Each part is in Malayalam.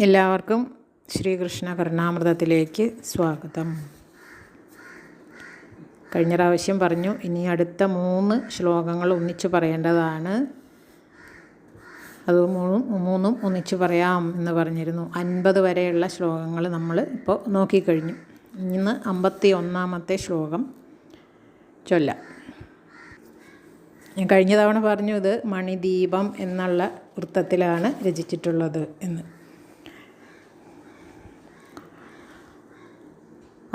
എല്ലാവർക്കും ശ്രീകൃഷ്ണ കരുണാമൃതത്തിലേക്ക് സ്വാഗതം. കഴിഞ്ഞ പ്രാവശ്യം പറഞ്ഞു ഇനി അടുത്ത മൂന്ന് ശ്ലോകങ്ങൾ ഒന്നിച്ച് പറയേണ്ടതാണ്. അത് മൂന്നും മൂന്നും ഒന്നിച്ച് പറയാം എന്ന് പറഞ്ഞിരുന്നു. അൻപത് വരെയുള്ള ശ്ലോകങ്ങൾ നമ്മൾ ഇപ്പോൾ നോക്കിക്കഴിഞ്ഞു. ഇന്ന് അമ്പത്തി ഒന്നാമത്തെ ശ്ലോകം ചൊല്ലാം. ഞാൻ കഴിഞ്ഞ തവണ പറഞ്ഞു ഇത് മണിദീപം എന്നുള്ള വൃത്തത്തിലാണ് രചിച്ചിട്ടുള്ളത് എന്ന് അഹിമകര കര നികര മൃദു മൃദിത ലക്ഷ്മീ സരസതര സരസിരുഹ സരസദൃശി ദേവേ വ്രജയുവതിരതി കലഹ വിജയ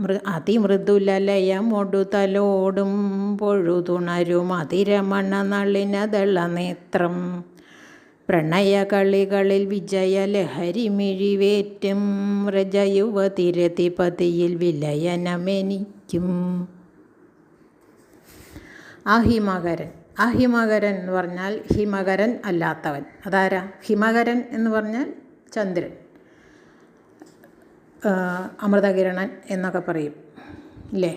മൃ അതിമൃദുലലയമൊടുതലോടും പൊഴുതുണരും അതിരമണ നളിനദള നേത്രം. പ്രണയകളികളിൽ വിജയലഹരി മിഴിവേറ്റും വ്രജയുവതിരതിപതിയിൽ വിലയനമെനിക്കും. അഹിമകരൻ അഹിമകരൻ എന്ന് പറഞ്ഞാൽ ഹിമകരൻ അല്ലാത്തവൻ. അതാരാ? ഹിമകരൻ എന്ന് പറഞ്ഞാൽ ചന്ദ്രൻ. അമൃതകിരണൻ എന്നൊക്കെ പറയും ഇല്ലേ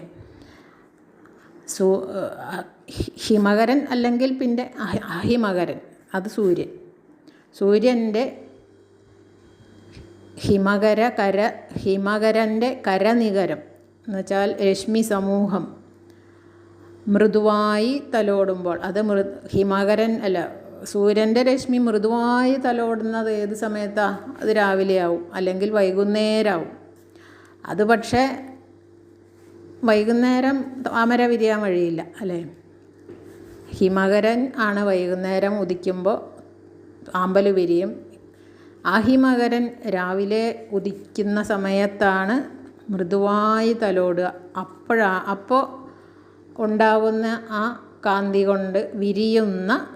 സൂ ഹിമകരൻ അല്ലെങ്കിൽ പിന്നെ അഹിമകരൻ അത് സൂര്യൻ. സൂര്യന്റെ ഹിമകര കര ഹിമകരന്റെ കരനികരം എന്നുവെച്ചാൽ രശ്മി സമൂഹം മൃദുവായി തലോടുമ്പോൾ അത് മൃ ഹിമകരൻ അല്ല സൂര്യന്റെ രശ്മി മൃദുവായി തലോടുന്നത് ഏത് സമയത്താണ് അത് രാവിലെ ആവും അല്ലെങ്കിൽ വൈകുന്നേരമാവും അത് പക്ഷേ വൈകുന്നേരം താമര വിരിയാൻ വഴിയില്ല അല്ലേ? ഹിമകരൻ ആണ് വൈകുന്നേരം ഉദിക്കുമ്പോൾ ആമ്പൽ വിരിയും. ആ ഹിമകരൻ രാവിലെ ഉദിക്കുന്ന സമയത്താണ് മൃദുവായി തലോടുക. അപ്പോഴാ അപ്പോൾ ഉണ്ടാവുന്ന ആ കാന്തി കൊണ്ട് വിരിയുന്ന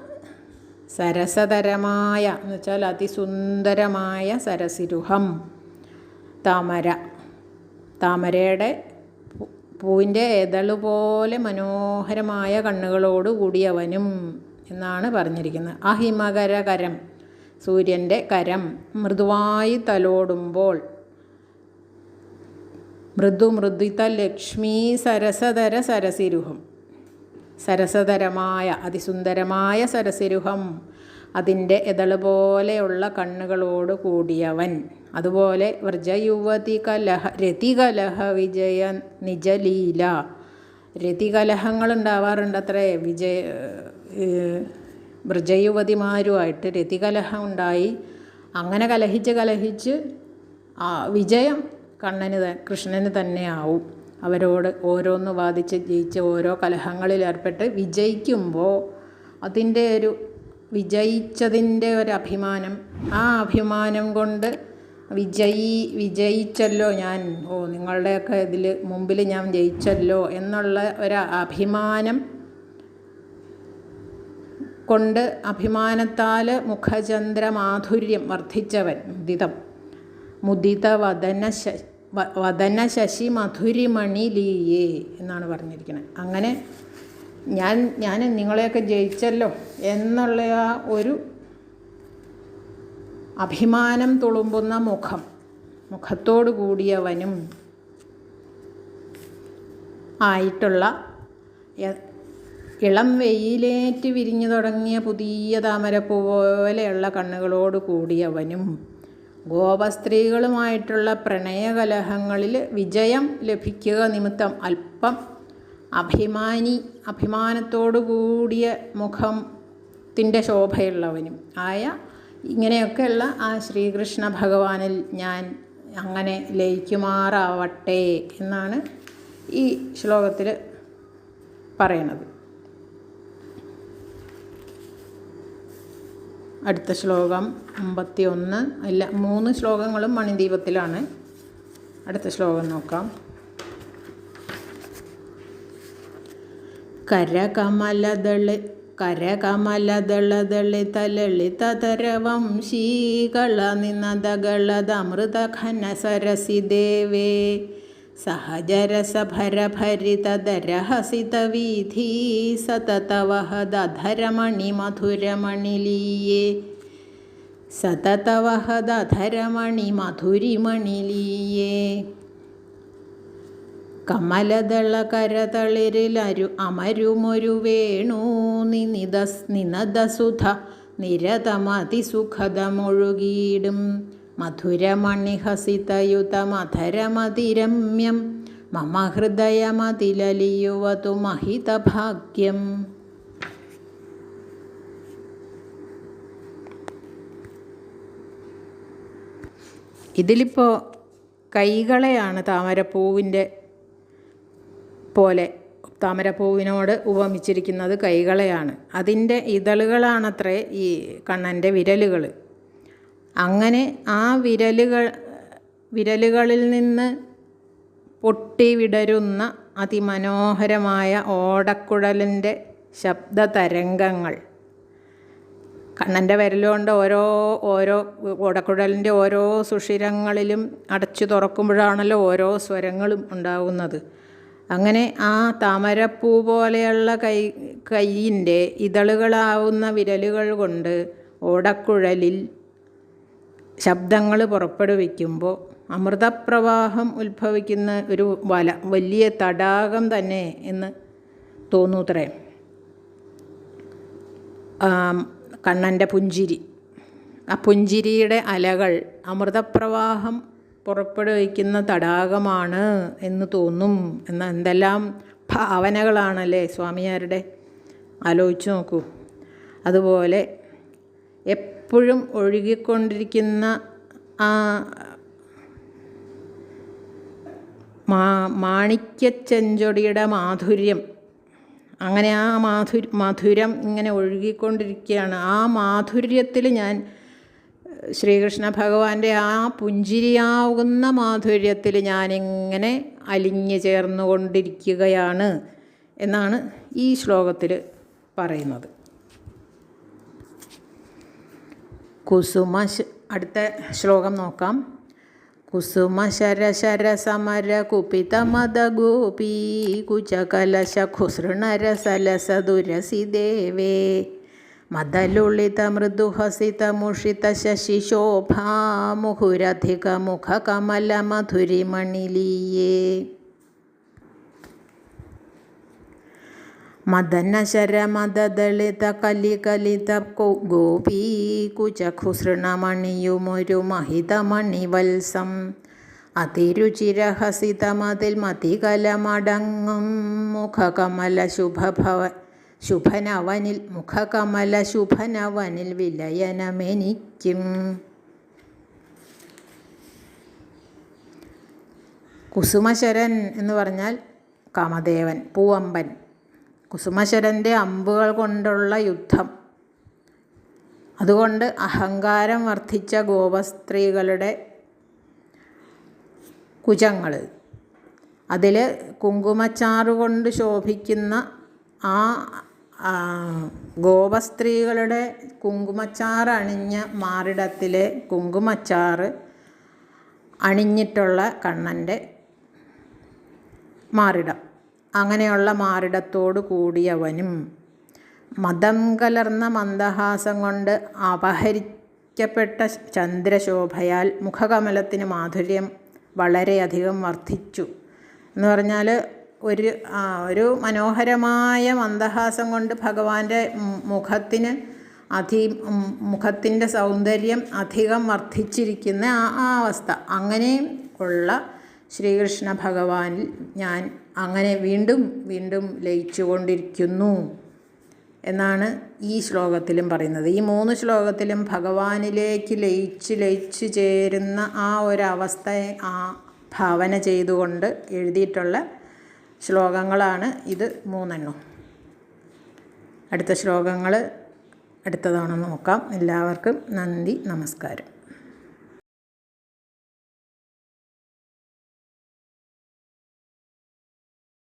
സരസതരമായ എന്ന് വെച്ചാൽ അതിസുന്ദരമായ സരസിരുഹം. താമര. താമരയുടെ പൂവിന്റെ എതൾ പോലെ മനോഹരമായ കണ്ണുകളോട് കൂടിയവനും എന്നാണ് പറഞ്ഞിരിക്കുന്നത്. അഹിമകരകരം. സൂര്യന്റെ കരം. മൃദുവായി തലോടുമ്പോൾ മൃദു മൃദുത ലക്ഷ്മി സരസതര സരസിരുഹം. സരസതരമായ അതിസുന്ദരമായ സരസിരുഹം അതിന്റെ എതൾ പോലെയുള്ള കണ്ണുകളോട് കൂടിയവൻ. അതുപോലെ വ്രജയുവതി കലഹ രതികലഹ വിജയ നിജലീല. രതികലഹങ്ങൾ ഉണ്ടാവാറുണ്ട് അത്രേ വിജയ വ്രജയുവതിമാരുമായിട്ട് രതികലഹം ഉണ്ടായി. അങ്ങനെ കലഹിച്ച് കലഹിച്ച് വിജയം കണ്ണന് കൃഷ്ണന് തന്നെയാവും. അവരോട് ഓരോന്ന് വാദിച്ച് ജയിച്ച് ഓരോ കലഹങ്ങളിലേർപ്പെട്ട് വിജയിക്കുമ്പോൾ അതിന്റെ ഒരു വിജയിച്ചതിന്റെ ഒരു അഭിമാനം ആ അഭിമാനം കൊണ്ട് വിജയി വിജയിച്ചല്ലോ ഞാൻ. ഓ നിങ്ങളുടെയൊക്കെ ഇതിൽ മുമ്പിൽ ഞാൻ ജയിച്ചല്ലോ എന്നുള്ള ഒരു അഭിമാനം കൊണ്ട് അഭിമാനത്താൽ മുഖചന്ദ്രമാധുര്യം വർദ്ധിച്ചവൻ മുദിതം. മുദിത വദന ശശി മധുരിമണി ലീയേ എന്നാണ് പറഞ്ഞിരിക്കുന്നത് അങ്ങനെ ഞാൻ ഞാൻ നിങ്ങളെയൊക്കെ ജയിച്ചല്ലോ എന്നുള്ള ആ ഒരു അഭിമാനം തുളുമ്പുന്ന മുഖം മുഖത്തോടു കൂടിയവനും ആയിട്ടുള്ള ഇളം വെയിലേറ്റ് വിരിഞ്ഞു തുടങ്ങിയ പുതിയ താമരപ്പൂ പോലെയുള്ള കണ്ണുകളോട് കൂടിയവനും ഗോപസ്ത്രീകളുമായിട്ടുള്ള പ്രണയകലഹങ്ങളിൽ വിജയം ലഭിക്കുക നിമിത്തം അല്പം അഭിമാനി അഭിമാനത്തോടു കൂടിയ മുഖത്തിന്റെ ശോഭയുള്ളവനും ആയ ഇങ്ങനെയൊക്കെയുള്ള ആ ശ്രീകൃഷ്ണ ഭഗവാനിൽ ഞാൻ അങ്ങനെ ലയിക്കുമാറാവട്ടെ എന്നാണ് ഈ ശ്ലോകത്തിൽ പറയണത് അടുത്ത ശ്ലോകം അമ്പത്തി ഒന്ന് അല്ല മൂന്ന് ശ്ലോകങ്ങളും മണിദീപത്തിലാണ്. അടുത്ത ശ്ലോകം നോക്കാം. കരകമലദൾ കരകമലദളദളിതലളിതരവംശീകള നിനദകളതമൃതഘന സരസി ദേവേ സഹജരസഭരഭരിതരഹസിതവീഥി സതതവഹദധരമണിമധുരമണിലീയേ. സതതവഹദധരമണിമധുരിമണിലീയേ. കമലദളകരതളിരിലരു അമരുമൊരു വേണു നിനിത നിനദസുധ നിരതമതിസുഖതമൊഴുകിയിടും മധുരമണിഹസിതയുതമധരമതിരമ്യം മമ ഹൃദയമതിലലിയുവതു മഹിതഭാഗ്യം. ഇതിലിപ്പോൾ കൈകളെയാണ് താമരപ്പൂവിന്റെ പോലെ താമരപ്പൂവിനോട് ഉപമിച്ചിരിക്കുന്നത് കൈകളെയാണ്. അതിന്റെ ഇതളുകളാണത്രേ ഈ കണ്ണന്റെ വിരലുകൾ അങ്ങനെ ആ വിരലുകൾ വിരലുകളിൽ നിന്ന് പൊട്ടിവിടരുന്ന അതിമനോഹരമായ ഓടക്കുഴലിന്റെ ശബ്ദ തരംഗങ്ങൾ കണ്ണന്റെ വിരലുകൊണ്ട് ഓരോ ഓരോ ഓടക്കുഴലിന്റെ ഓരോ സുഷിരങ്ങളിലും അടച്ചു തുറക്കുമ്പോഴാണല്ലോ ഓരോ സ്വരങ്ങളും ഉണ്ടാകുന്നത് അങ്ങനെ ആ താമരപ്പൂ പോലെയുള്ള കൈ കൈയിന്റെ ഇതളുകളാവുന്ന വിരലുകൾ കൊണ്ട് ഓടക്കുഴലിൽ ശബ്ദങ്ങൾ പുറപ്പെടുവിക്കുമ്പോൾ അമൃതപ്രവാഹം ഉത്ഭവിക്കുന്ന ഒരു വല വലിയ തടാകം തന്നെ എന്ന് തോന്നൂത്രേ. കണ്ണന്റെ പുഞ്ചിരി. ആ പുഞ്ചിരിയുടെ അലകൾ അമൃതപ്രവാഹം പുറപ്പെടുവിക്കുന്ന തടാകമാണ് എന്ന് തോന്നും എന്ന എന്തെല്ലാം ഭാവനകളാണല്ലേ സ്വാമിയാരുടെ? ആലോചിച്ച് നോക്കൂ. അതുപോലെ ഒഴുകിക്കൊണ്ടിരിക്കുന്ന ആ മാ മാണിക്യച്ചെഞ്ചൊടിയുടെ മാധുര്യം. അങ്ങനെ ആ മാധു മധുരം ഇങ്ങനെ ഒഴുകിക്കൊണ്ടിരിക്കുകയാണ്. ആ മാധുര്യത്തിൽ ഞാൻ ശ്രീകൃഷ്ണ ഭഗവാന്റെ ആ പുഞ്ചിരിയാവുന്ന മാധുര്യത്തിൽ ഞാനിങ്ങനെ അലിഞ്ഞു ചേർന്നുകൊണ്ടിരിക്കുകയാണ് എന്നാണ് ഈ ശ്ലോകത്തിൽ പറയുന്നത്. കുസുമ അടുത്ത ശ്ലോകം നോക്കാം കുസുമ ശര ശര സമര കുപിത മദ ഗോപീ കുചകലശ ഖുസൃണരസലസ ദുരസി ദേവേ മദലുളിത മൃദുഹസിത മുഷിത ശശിശോഭാ മുഹുരധിക മുഖ കമല മധുരിമണിലീയേ മദനശരമദളിത കലികലിത കുചഖുസൃണമണിയുമൊരു മഹിതമണിവത്സം അതിരുചിരഹസിതമതിൽ മതികലമടങ്ങും മുഖകമല ശുഭഭവ ശുഭനവനിൽ മുഖകമല ശുഭനവനിൽ വിലയനമെനിക്കും. കുസുമശരൻ എന്ന് പറഞ്ഞാൽ കാമദേവൻ പൂവമ്പൻ. കുസുമശരന്റെ അമ്പുകൾ കൊണ്ടുള്ള യുദ്ധം. അതുകൊണ്ട് അഹങ്കാരം വർദ്ധിച്ച ഗോപസ്ത്രീകളുടെ കുജങ്ങൾ അതിൽ കുങ്കുമച്ചാറ് കൊണ്ട് ശോഭിക്കുന്ന ആ ഗോപസ്ത്രീകളുടെ കുങ്കുമച്ചാറ് അണിഞ്ഞ മാറിടത്തിലെ കുങ്കുമച്ചാറ് അണിഞ്ഞിട്ടുള്ള കണ്ണന്റെ മാറിടം. അങ്ങനെയുള്ള മാറിടത്തോടു കൂടിയവനും മതം കലർന്ന മന്ദഹാസം കൊണ്ട് അപഹരിക്കപ്പെട്ട ചന്ദ്രശോഭയാൽ മുഖകമലത്തിന് മാധുര്യം വളരെയധികം വർദ്ധിച്ചു. എന്ന് പറഞ്ഞാൽ ഒരു ഒരു മനോഹരമായ മന്ദഹാസം കൊണ്ട് ഭഗവാന്റെ മുഖത്തിന് അധി മുഖത്തിന്റെ സൗന്ദര്യം അധികം വർദ്ധിച്ചിരിക്കുന്ന ആ അവസ്ഥ. അങ്ങനെയും ഉള്ള ശ്രീകൃഷ്ണ ഭഗവാനിൽ ഞാൻ അങ്ങനെ വീണ്ടും വീണ്ടും ലയിച്ചു കൊണ്ടിരിക്കുന്നു എന്നാണ് ഈ ശ്ലോകത്തിലും പറയുന്നത്. ഈ മൂന്ന് ശ്ലോകത്തിലും ഭഗവാനിലേക്ക് ലയിച്ച് ലയിച്ച് ചേരുന്ന ആ ഒരവസ്ഥയെ ആ ഭാവന ചെയ്തുകൊണ്ട് എഴുതിയിട്ടുള്ള ശ്ലോകങ്ങളാണ് ഇത് മൂന്നെണ്ണം. അടുത്ത ശ്ലോകങ്ങൾ അടുത്ത തവണ നോക്കാം. എല്ലാവർക്കും നന്ദി നമസ്കാരം.